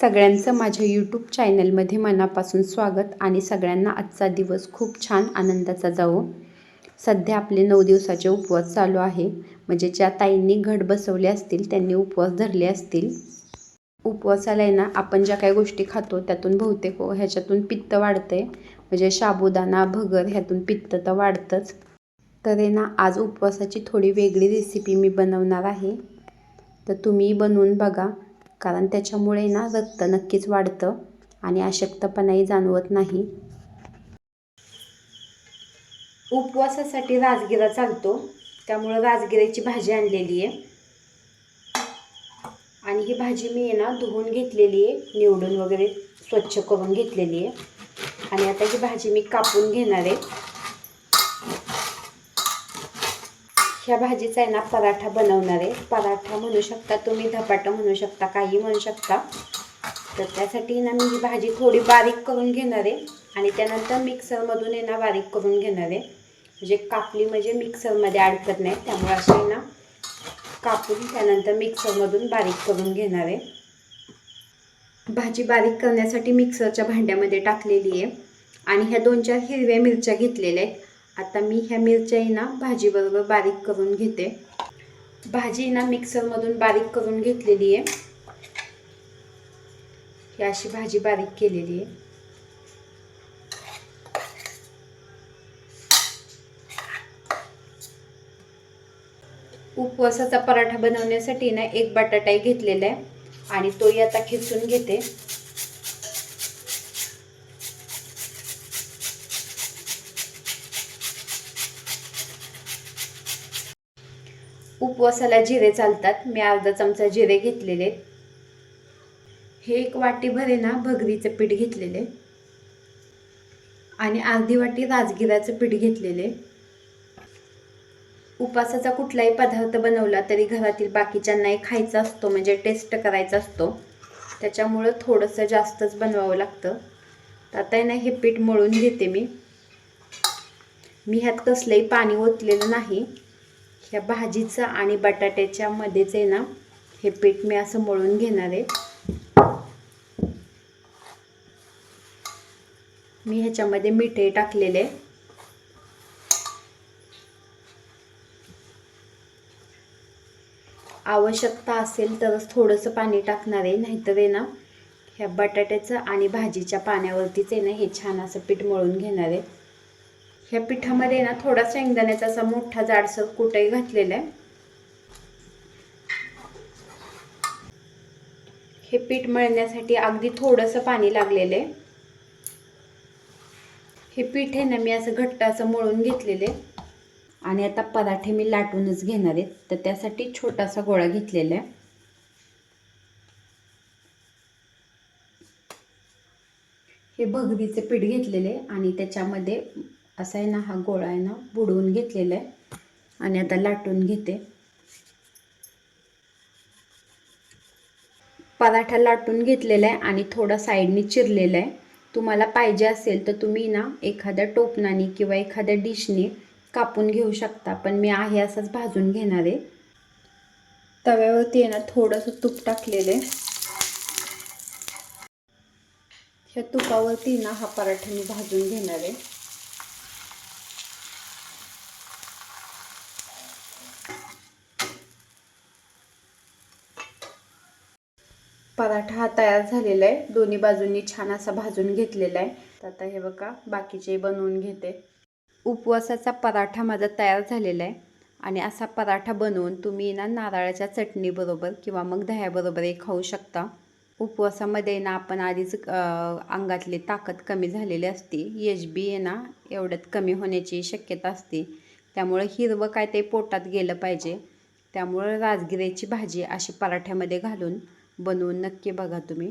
सगळ्यांचं माझ्या यूट्यूब चॅनलमध्ये मनापासून स्वागत आणि सगळ्यांना आजचा दिवस खूप छान आनंदाचा जावो. सध्या आपले नऊ दिवसाचे उपवास चालू आहे. म्हणजे ज्या ताईंनी घट बसवले असतील त्यांनी उपवास धरले असतील. उपवासाला आहे ना आपण ज्या काही गोष्टी खातो त्यातून बहुतेक हो, ह्याच्यातून पित्त वाढते म्हणजे साबुदाणा भगर ह्यातून पित्त तर वाढतंच. तर आहे ना आज उपवासाची थोडी वेगळी रेसिपी मी बनवणार आहे. तर तुम्ही बनवून बघा. कारण त्याच्यामुळे ना रक्त नक्कीच वाढतं आणि अशक्तपणाही जाणवत नाही. उपवासासाठी राजगिरा चालतो. त्यामुळं राजगिऱ्याची भाजी आणलेली आहे. आणि ही भाजी मी आहे ना धुवून घेतलेली आहे. निवडून वगैरे स्वच्छ करून घेतलेली आहे. आणि आता ही भाजी मी कापून घेणार आहे. ह्या भाजीचा आहे ना पराठा बनवणार आहे. पराठा म्हणू शकता तुम्ही धपाटा म्हणू शकता काही म्हणू शकता. तर त्यासाठी ना मी ही भाजी थोडी बारीक करून घेणार आहे आणि त्यानंतर मिक्सरमधून आहे ना बारीक करून घेणार आहे. म्हणजे कापली म्हणजे मिक्सरमध्ये अडकत नाही त्यामुळे अशी आहे ना कापून त्यानंतर मिक्सरमधून बारीक करून घेणार आहे. भाजी बारीक करण्यासाठी मिक्सरच्या भांड्यामध्ये टाकलेली आहे. आणि ह्या दोन चार हिरव्या मिरच्या घेतलेल्या आहेत. आता मी ह्या मिरच्याही ना भाजीबरोबर बारीक करून घेते. भाजी ना मिक्सरमधून बारीक करून घेतलेली आहे. ही अशी भाजी बारीक केलेली आहे. उपवासाचा पराठा बनवण्यासाठी ना एक बटाटाही घेतलेला आहे. आणि तोही आता खेचून घेते. उपवासाला जिरे चालतात. मी अर्धा चमचा जिरे घेतलेले. हे एक वाटीभर आहे ना भगरीचं पीठ घेतलेले. आणि अर्धी वाटी राजगिराचं पीठ घेतलेले. उपासाचा कुठलाही पदार्थ बनवला तरी घरातील बाकीच्यांनाही खायचा असतो म्हणजे टेस्ट करायचा असतो. त्याच्यामुळं थोडंसं जास्तच बनवावं लागतं. तर आता ना हे पीठ मळून घेते मी. मी ह्यात कसलंही पाणी ओतलेलं नाही. ह्या भाजीचं आणि बटाट्याच्या मध्येच आहे ना हे पीठ मी असं मळून घेणार आहे. मी ह्याच्यामध्ये मीठही टाकलेले. आवश्यकता असेल तरच थोडंसं पाणी टाकणार आहे नाहीतर आहे ना ह्या बटाट्याचं आणि भाजीच्या पाण्यावरतीच आहे ना हे छान असं पीठ मळून घेणार आहे. ह्या पिठामध्ये ना थोडा शेंगदाण्याचा असा मोठा जाडसर कुटही घातलेला आहे. हे पीठ मळण्यासाठी अगदी थोडंसं पाणी लागलेलं आहे. हे पीठ आहे ना मी असं घट्ट असं मळून घेतलेले आणि आता पराठे मी लाटूनच घेणार आहेत तर त्यासाठी छोटासा गोळा घेतलेला आहे. हे भगरीचे पीठ घेतलेले आणि त्याच्यामध्ये असा आहे ना हा गोळा आहे ना बुडवून घेतलेला आहे. आणि आता लाटून घेते. पराठा लाटून घेतलेला आहे आणि थोडा साईडने चिरलेला आहे. तुम्हाला पाहिजे असेल तर तुम्ही ना एखाद्या टोपणाने किंवा एखाद्या डिशने कापून घेऊ शकता. पण मी आहे असंच भाजून घेणार आहे. तव्यावरती आहे ना थोडंसं तूप टाकलेलं आहे. ह्या तुपावरती ना हा पराठा मी भाजून घेणार आहे. पराठा हा तयार झालेला आहे. दोन्ही बाजूंनी छान असा भाजून घेतलेला आहे. तर आता हे बघा बाकीचे बनवून घेते. उपवासाचा पराठा माझा तयार झालेला आहे. आणि असा पराठा बनवून तुम्ही ना नारळाच्या चटणीबरोबर किंवा मग दह्याबरोबरही खाऊ शकता. उपवासामध्ये ना आपण आधीच अंगातली ताकद कमी झालेली असते. एच बी आहे ना एवढ्यात कमी होण्याची शक्यता असते. त्यामुळं हिरवं काय ते पोटात गेलं पाहिजे. त्यामुळं राजगिऱ्याची भाजी अशी पराठ्यामध्ये घालून बनवून नक्की बघा तुम्ही.